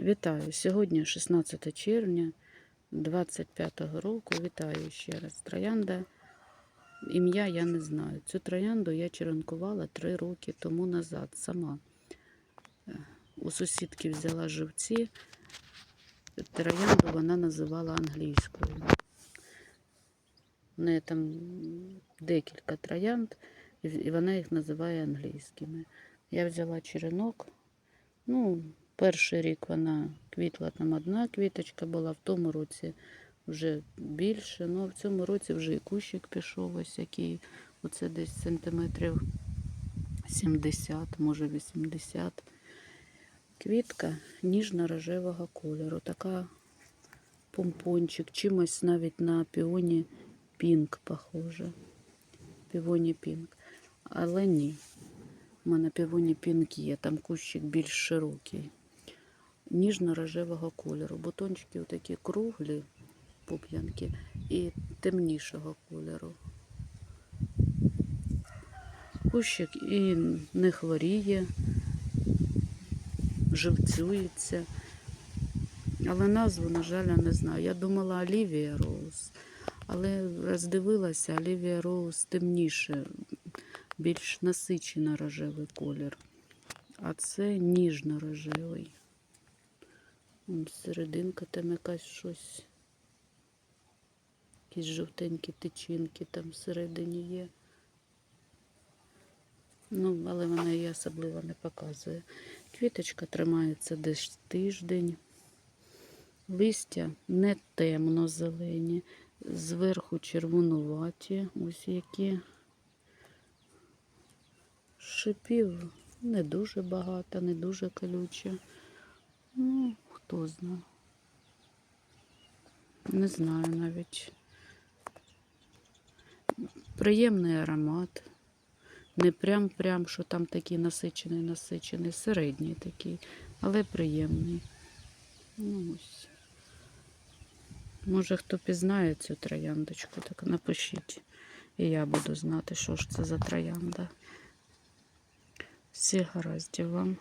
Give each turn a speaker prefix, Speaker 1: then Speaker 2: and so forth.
Speaker 1: Вітаю! Сьогодні 16 червня 25 року. Вітаю ще раз. Троянда. Ім'я я не знаю. Цю троянду я черенкувала 3 роки тому назад сама. Е, У сусідки взяла живці. Троянду вона називала англійською. У неї там декілька троянд, і вона їх називає англійськими. Я взяла черенок. Ну, перший рік вона квітла там одна квіточка була, в тому році вже більше. Ну, а в цьому році вже і кущик пішов ось який. Оце десь сантиметрів 70, може 80. Квітка ніжно-рожевого кольору. Така помпончик, чимось навіть на піоні пінк похоже. Півоні пінк. Але ні. У мене півоні пінк є, там кущик більш широкий. Ніжно-рожевого кольору. Бутончики такі круглі, пуп'янки, і темнішого кольору. Кущик і не хворіє, живцюється. Але назву, на жаль, я не знаю. Я думала Олівія Роуз, але роздивилася Олівія Роуз темніше, більш насичено рожевий колір. А це ніжно-рожевий. Серединка там якась щось. Якісь жовтенькі тичинки там всередині є. Ну, але вона її особливо не показує. Квіточка тримається десь тиждень. Листя не темно-зелені, зверху червонуваті, ось які. Шипів не дуже багато, не дуже колюче. Ну, хто. Не знаю навіть. Приємний аромат. Не прям-прям, що там такий насичений, насичений, середній такий, але приємний. Ну, ось. Може, хто пізнає цю трояндочку, так напишіть. І я буду знати, що ж це за троянда. Всіх гараздів вам.